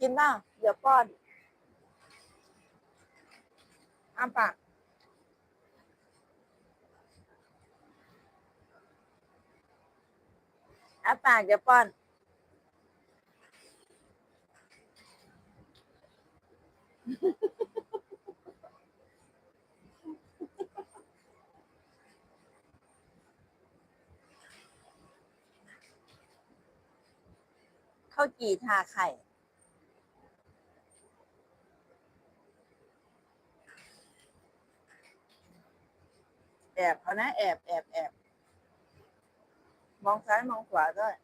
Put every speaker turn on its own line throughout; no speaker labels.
กินบ้างเดี๋ยวป้อนอ้าปากอ้าปากเดี๋ยวป้อนข้าวจี่ทาไข่ แอบเขานะแอบแอบแอบมองซ้ายมองขวาด้วย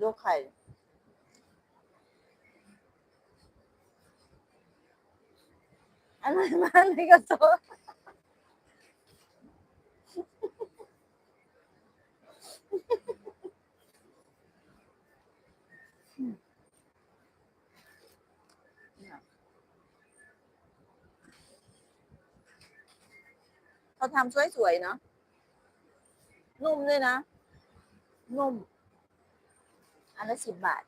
ดูไข่อะไรมากเลยก็โซ เขาทำสวยๆเนาะนุ่มด้วยนะ นุ่ม อันละสิบบาท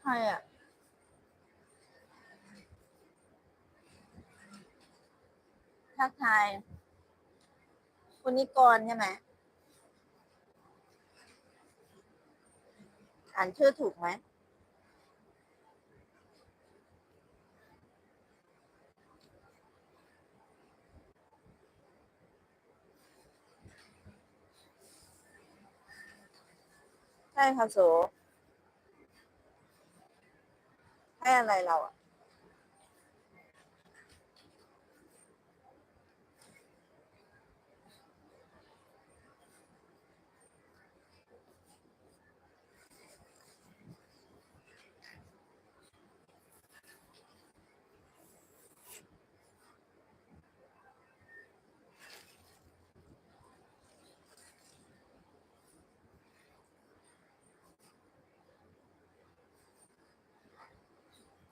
ใครอะทักทายคุณนิกรใช่ไหมอ่านชื่อถูกไหม ใช่ค่ะโสให้อะไรเราอะ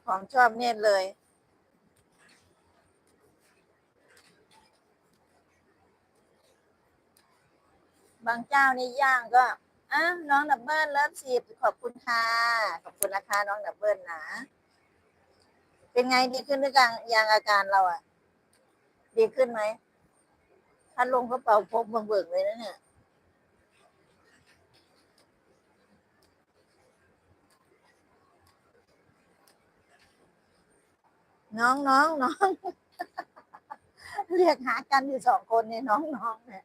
ของชอบเนี่ยเลย บางเจ้านี่ย่างก็อะน้องดับเบิลเลิฟสิบขอบคุณค่ะ ขอบคุณนะคะน้องดับเบิลนะ เป็นไงดีขึ้นหรือยังยังอาการเราอะดีขึ้นไหมพัดลมก็เป่าพกเบิ่งๆเลยนะเนี่ย น้องน้องน้อง เรียกหากันอยู่สองคนเนี่ยน้องน้องเนี่ย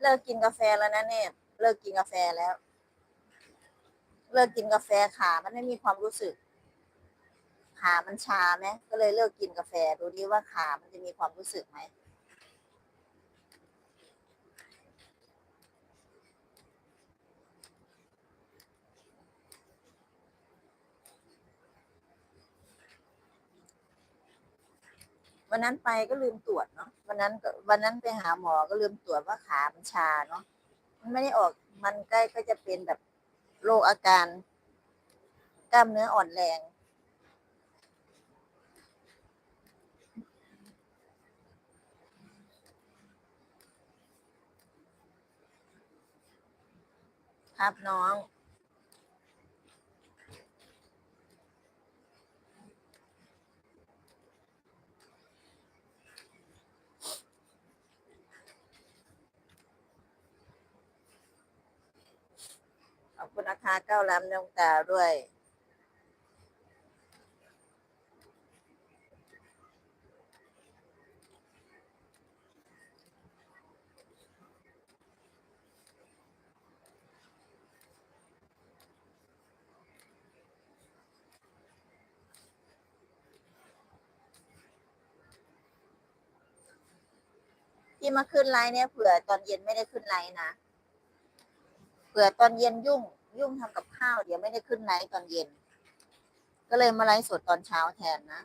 เลิกกินกาแฟแล้วนะเนี่ย เลิกกินกาแฟแล้ว เลิกกินกาแฟขามันไม่มีความรู้สึก ขามันชาไหมก็เลยเลิกกินกาแฟ ดูดิว่าขามันจะมีความรู้สึกไหม วันนั้นไปก็ลืมตรวจเนาะวันนั้นก็วันนั้นไปหาหมอก็ลืมตรวจว่าขามันชาเนาะมันไม่ได้ออกมันใกล้ก็จะเป็นแบบโรคอาการ กล้ามเนื้ออ่อนแรงครับน้อง ข อบคุณนะคะเก้าล้ำดวงตาด้วย ที่มาขึ้นไลน์เนี่ยเผื่อตอนเย็นไม่ได้ขึ้นไลน์นะเผื่อตอนเย็นยุ่ง ยุ่งทำกับข้าวเดี๋ยวไม่ได้ขึ้นไลฟ์ตอนเย็น ก็เลยมาไลฟ์สดตอนเช้าแทนนะ